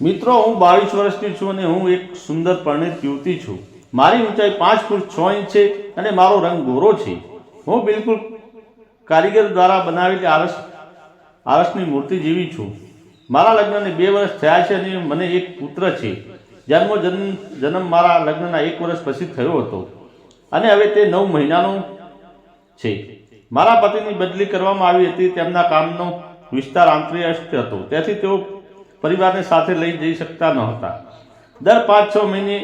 મિત્રો, હું બાવીસ વર્ષની છું અને હું એક સુંદર પરણિત યુવતી છું. મારી ઊંચાઈ પાંચ ફૂટ છ ઇંચ છે અને મારો રંગ ગોરો છે. હું બિલકુલ કારીગર દ્વારા બનાવેલી આરસ, આરસની મૂર્તિ જેવી છું. મારા લગ્નને બે વર્ષ થયા છે અને મને એક પુત્ર છે. જન્મો, જન્મ જન્મ મારા લગ્નના એક વર્ષ પછી થયો હતો. અને હવે તે નવ મહિનાનો છે. મારા પતિની બદલી કરવામાં આવી હતી. તેમના કામનો વિસ્તાર આંતરરાષ્ટ્રીય હતો. તેથી તેઓ પરિવારને સાથે લઈ જઈ શકતા ન હતા. દર પાંચ છ મહિને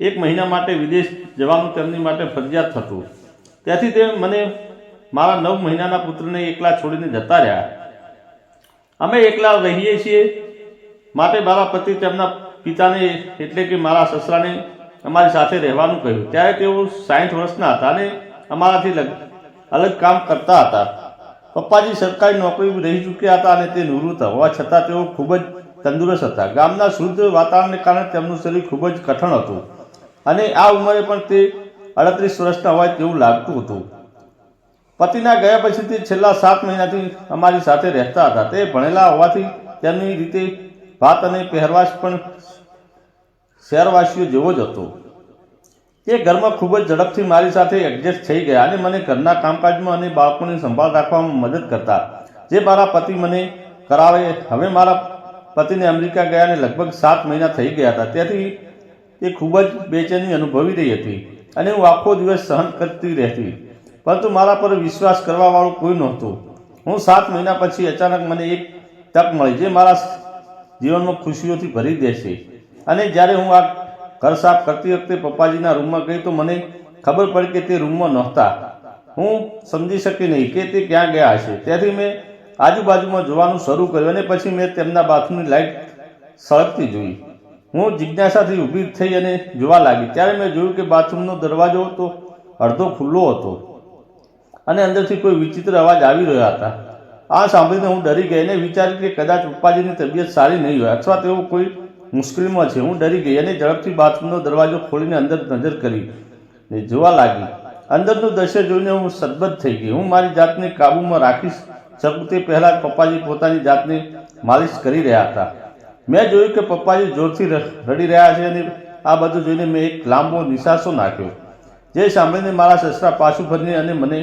એક મહિના માટે વિદેશ જવાનું તેમની માટે ફરજિયાત થતું ત્યાંથી તે મને મારા નવ મહિનાના પુત્રને એકલા છોડીને જતા રહ્યા. અમે એકલા રહીએ છીએ. માટે મારા પતિ તેમના પિતાને એટલે કે મારા સસરાને અમારી સાથે રહેવાનું કહ્યું. ત્યારે તેઓ સાઠ વર્ષના હતા અને અમારાથી અલગ કામ કરતા હતા. પપ્પાજી સરકારી નોકરી રહી ચૂક્યા હતા અને તે નિવૃત્ત હોવા છતાં તેઓ ખૂબ જ તંદુરસ્ત હતા. ગામના શુદ્ધ વાતાવરણને કારણે તેમનું શરીર ખૂબ જ કઠણ હતું અને આ ઉંમરે પણ તે અડત્રીસ વર્ષના હોય તેવું લાગતું હતું. પતિના ગયા પછી તે છેલ્લા સાત મહિનાથી અમારી સાથે રહેતા હતા. તે ભણેલા હોવાથી તેમની રીતે ભાત અને પહેરવાશ પણ શહેરવાસીઓ જેવો જ હતો. તે ઘરમાં ખૂબ જ ઝડપથી મારી સાથે એડજસ્ટ થઈ ગયા અને મને ઘરના કામકાજમાં અને બાળકોની સંભાળ રાખવામાં મદદ કરતા. જે મારા પતિ મને કરાવે, હવે મારા પતિને અમેરિકા ગયા અને લગભગ સાત મહિના થઈ ગયા હતા. તેથી એ ખૂબ જ બેચેની અનુભવી રહી હતી અને હું આખો દિવસ સહન કરતી રહેતી. પરંતુ મારા પર વિશ્વાસ કરવાવાળું કોઈ નહોતું. હું સાત મહિના પછી અચાનક મને એક તક મળી, જે મારા જીવનમાં ખુશીઓથી ભરી દેશે. અને જ્યારે હું આ ઘર સાફ કરતી વખતે પપ્પાજીના રૂમમાં ગઈ તો મને ખબર પડી કે તે રૂમમાં નહોતા. હું સમજી શકી નહીં કે તે ક્યાં ગયા હશે. તેથી મેં આજુબાજુમાં જોવાનું શરૂ કર્યું અને પછી મેં તેમના બાથરૂમની લાઇટ સળગતી જોઈ. હું જિજ્ઞાસાથી ઊભી થઈ અને જોવા લાગી. ત્યારે મેં જોયું કે બાથરૂમનો દરવાજો તો અડધો ખુલ્લો હતો અને અંદરથી કોઈ વિચિત્ર અવાજ આવી રહ્યા હતા. આ સાંભળીને હું ડરી ગઈ અને વિચાર્યું કે કદાચ પપ્પાજીની તબિયત સારી નહીં હોય અથવા તેઓ કોઈ મુશ્કેલીમાં છે. હું ડરી ગઈ અને ઝડપથી બાથરૂમનો દરવાજો ખોલીને અંદર નજર કરી. ને જોવા લાગી. અંદરનું દ્રશ્ય જોઈને હું સદબદ્ધ થઈ ગઈ. હું મારી જાતને કાબૂમાં રાખીશ શકું તે પહેલાં પપ્પાજી પોતાની જાતને માલિશ કરી રહ્યા હતા. મેં જોયું કે પપ્પાજી જોરથી રડી રહ્યા છે અને આ બધું જોઈને મેં એક લાંબો નિશાસો નાખ્યો. જે સાંભળીને મારા સસરા પાછું ફરીને અને મને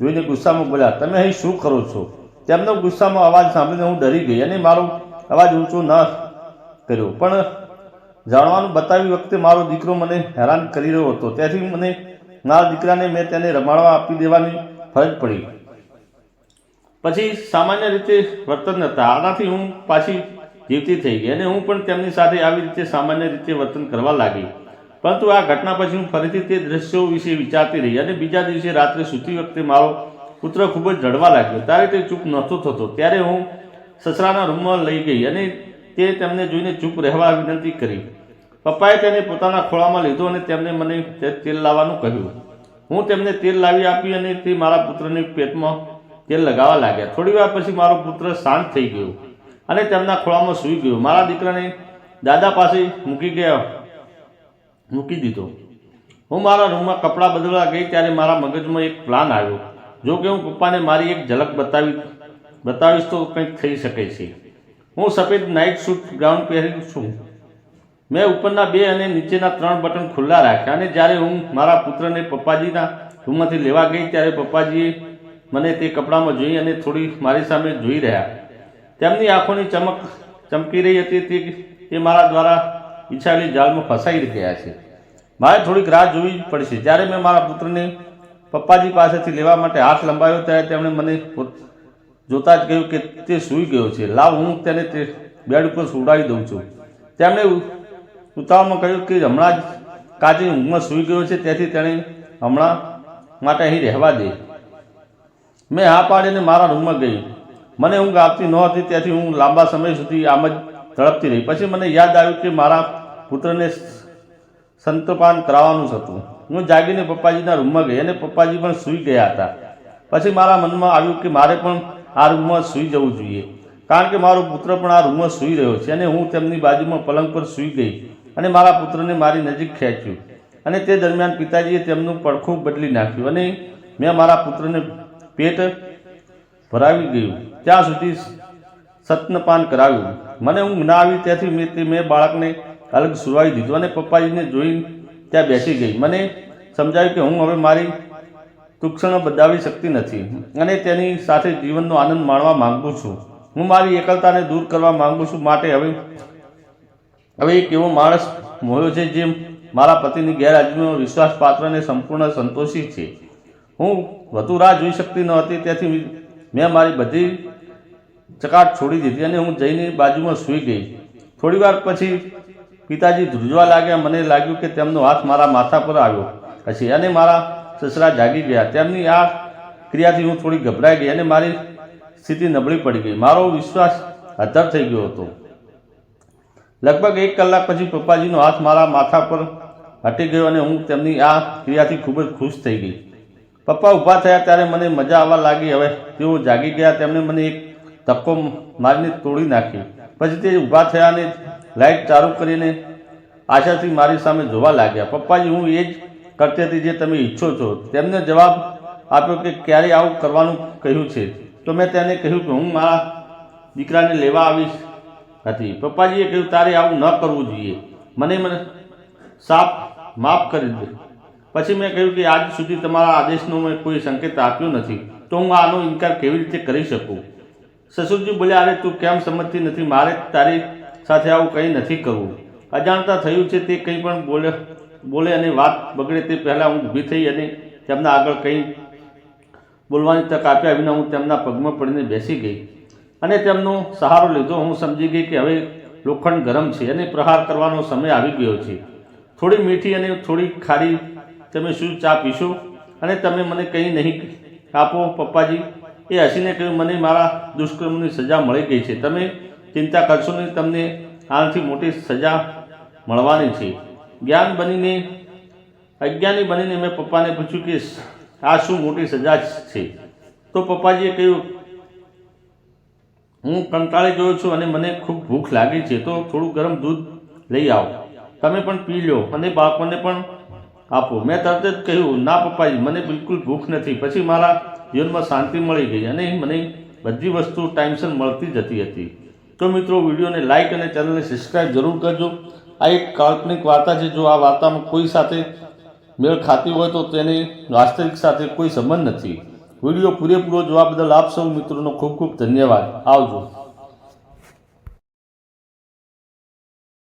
જોઈને ગુસ્સામાં બોલ્યા, તમે અહીં શું કરો છો? તેમનો ગુસ્સામાં અવાજ સાંભળીને હું ડરી ગઈ અને મારો અવાજ ઊંચો ન કર્યો. પણ જાણવાનું બતાવી વખતે મારો દીકરો મને હેરાન કરી રહ્યો હતો. તેથી મને મારા દીકરાને મેં તેને રમાડવા આપી દેવાની ફરજ પડી. પછી સામાન્ય રીતે વર્તન હતા આનાથી હું પાછી જીવતી થઈ ગઈ અને હું પણ તેમની સાથે આવી રીતે સામાન્ય રીતે વર્તન કરવા લાગી. પરંતુ આ ઘટના પછી હું ફરીથી તે દ્રશ્યો વિશે વિચારતી રહી અને બીજા દિવસે રાત્રે સૂતી વખતે મારો પુત્ર ખૂબ જ રડવા લાગ્યો. ત્યારે તે ચૂપ નહોતો થતો. ત્યારે હું સસરાના રૂમમાં લઈ ગઈ અને તે તેમને જોઈને ચૂપ રહેવા વિનંતી કરી. પપ્પાએ તેને પોતાના ખોળામાં લીધો અને તેમને મને તેલ લાવવાનું કહ્યું. હું તેમને તેલ લાવી આપી અને તે મારા પુત્રને પેટમાં તેલ લગાવવા લાગ્યા. થોડી વાર પછી મારો પુત્ર શાંત થઈ ગયો અને તેમના ખોળામાં સૂઈ ગયો. મારા દીકરાને દાદા પાસે મૂકી ગયા, મૂકી દીધો. હું મારા રૂમમાં કપડાં બદલવા ગઈ ત્યારે મારા મગજમાં એક પ્લાન આવ્યો. જો કે હું પપ્પાને મારી એક ઝલક બતાવી, બતાવીશ તો કંઈક થઈ શકે છે. હું સફેદ નાઇટ સૂટ ગ્રાઉન્ડ પહેરી છું. મેં ઉપરના બે અને નીચેના ત્રણ બટન ખુલ્લા રાખ્યા અને જ્યારે હું મારા પુત્રને પપ્પાજીના રૂમમાંથી લેવા ગઈ ત્યારે પપ્પાજીએ મને તે કપડામાં જોઈ અને થોડી મારી સામે જોઈ રહ્યા. તેમની આંખોની ચમક ચમકી રહી હતી તે તે મારા દ્વારા ઈચ્છાયેલી જાળમાં ફસાઈ ગયા છે. મારે થોડીક રાહ જોવી પડશે. જ્યારે મેં મારા પુત્રને પપ્પાજી પાસેથી લેવા માટે હાથ લંબાવ્યો ત્યારે તેમણે મને જોતા જ કહ્યું કે તે સૂઈ ગયો છે. લાવ, હું તેને તે બેડ ઉપર સુવડાવી દઉં છું. તેમણે ઉતાવળમાં કહ્યું કે હમણાં જ કાચી ઊંઘમાં સૂઈ ગયો છે, તેથી તેણે હમણાં માટે અહીં રહેવા દે. મેં હા પાડીને મારા રૂમમાં ગઈ. મને ઊંઘ આવતી નહોતી, તેથી હું લાંબા સમય સુધી આમ જ તડપતી રહી. પછી મને યાદ આવ્યું કે મારા પુત્રને સંતપાન કરાવવાનું હતું. હું જાગીને પપ્પાજીના રૂમમાં ગઈ અને પપ્પાજી પણ સૂઈ ગયા હતા. પછી મારા મનમાં આવ્યું કે મારે પણ આ રૂમમાં સૂઈ જવું જોઈએ. કારણ કે મારો પુત્ર પણ આ રૂમમાં સૂઈ રહ્યો છે અને હું તેમની બાજુમાં પલંગ પર સૂઈ ગઈ અને મારા પુત્રને મારી નજીક ખેંચ્યું અને તે દરમિયાન પિતાજીએ તેમનું પડખું બદલી નાખ્યું અને મેં મારા પુત્રને પેટ ભરાવી ગયું. ત્યાં સુધી સત્નપાન કરાવ્યું. મને ઊંઘ ના આવી ત્યાંથી મેં તે મેં બાળકને અલગ સુરવાઈ દીધું અને પપ્પાજીને જોઈ ત્યાં બેસી ગઈ. મને સમજાયું કે હું હવે મારી તુક્ષણો બદલાવી શકતી નથી. અને તેની સાથે જીવનનો આનંદ માણવા માગું છું. હું મારી એકલતાને દૂર કરવા માગું છું માટે હવે હવે એક એવો માણસ મોયો છે જે મારા પતિની ગેરહાજરીનો વિશ્વાસપાત્રને સંપૂર્ણ સંતોષી છે. હું વધુ રાહ જોઈ શકતી ન હતી, તેથી મેં મારી બધી ચકાટ છોડી દીધી અને હું જઈને બાજુમાં સૂઈ ગઈ. થોડી વાર પછી પિતાજી ધ્રુજવા લાગ્યા. મને લાગ્યું કે તેમનો હાથ મારા માથા પર આવ્યો પછી અને મારા સસરા જાગી ગયા. તેમની આ ક્રિયાથી હું થોડી ગભરાઈ ગઈ અને મારી સ્થિતિ નબળી પડી ગઈ. મારો વિશ્વાસ હતર થઈ ગયો હતો. લગભગ એક કલાક પછી પપ્પાજીનો હાથ મારા માથા પર હટી ગયો અને હું તેમની આ ક્રિયાથી ખૂબ જ ખુશ થઈ ગઈ. પપ્પા ઊભા થયા ત્યારે મને મજા આવવા લાગી. હવે તેઓ જાગી ગયા. તેમણે મને એક ધક્કો મારીને તોડી નાખી. પછી તે ઊભા થયા અને લાઇટ ચાલુ કરીને આશાથી મારી સામે જોવા લાગ્યા. પપ્પાજી, હું એ જ કરતી હતી જે તમે ઈચ્છો છો, તેમને જવાબ આપ્યો કે ક્યારે આવું કરવાનું કહ્યું છે. તો મેં તેને કહ્યું કે હું મારા દીકરાને લેવા આવીશ હતી પપ્પાજીએ કહ્યું, તારે આવું ન કરવું જોઈએ. મને મને સાફ માફ કરી દે. પછી મેં કહ્યું કે આજ સુધી તમારા આદેશનો મેં કોઈ સંકેત આપ્યો નથી. તો હું આનો ઇનકાર કેવી રીતે કરી શકું? સસુરજી બોલ્યા, અરે, તું કેમ સંમતિ નથી? મારે તારી સાથે આવું કંઈ નથી કરવું. અજાણતા થયું છે તે કંઈ પણ બોલે બોલે અને વાત બગડે તે પહેલાં હું ઊભી થઈ અને તેમના આગળ કંઈ બોલવાની તક આપ્યા વિના હું તેમના પગમાં પડીને બેસી ગઈ. અને તેમનો સહારો લીધો. હું સમજી ગઈ કે હવે લોખંડ ગરમ છે અને પ્રહાર કરવાનો સમય આવી ગયો છે. થોડી મીઠી અને થોડી ખારી તમે શું ચા પીશો? અને તમે મને કંઈ નહીં આપો, પપ્પાજી. એ હસીને કહ્યું, મને મારા દુષ્કર્મની સજા મળી ગઈ છે. તમે ચિંતા કરશો નહીં. તમને આનાથી મોટી સજા મળવાની છે. જ્ઞાન બનીને, અજ્ઞાની બનીને મેં પપ્પાને પૂછ્યું કે, આ શું મોટી સજા છે? તો પપ્પાજીએ કહ્યું, હું કંટાળી ગયો છું અને મને ખૂબ ભૂખ લાગી છે, તો થોડું ગરમ દૂધ લઈ આવો. તમે પણ પી લો અને બાળકોને પણ આપો. મેં તરત જ કહ્યું, ના પપ્પાજી, મને બિલકુલ ભૂખ નથી. પછી મારા જીવનમાં શાંતિ મળી ગઈ અને મને બધી વસ્તુ ટાઈમસર મળતી જતી હતી. તો મિત્રો, વિડીયોને લાઇક અને ચેનલને સબસ્ક્રાઈબ જરૂર કરજો. આ એક કાલ્પનિક વાર્તા છે. જો આ વાર્તામાં કોઈ સાથે મેળ ખાતી હોય તો તેની વાસ્તવિક સાથે કોઈ સંબંધ નથી. વીડિયો પૂરેપૂરો જોવા બદલ આપ સૌ મિત્રોનો ખૂબ ખૂબ ધન્યવાદ. આવજો.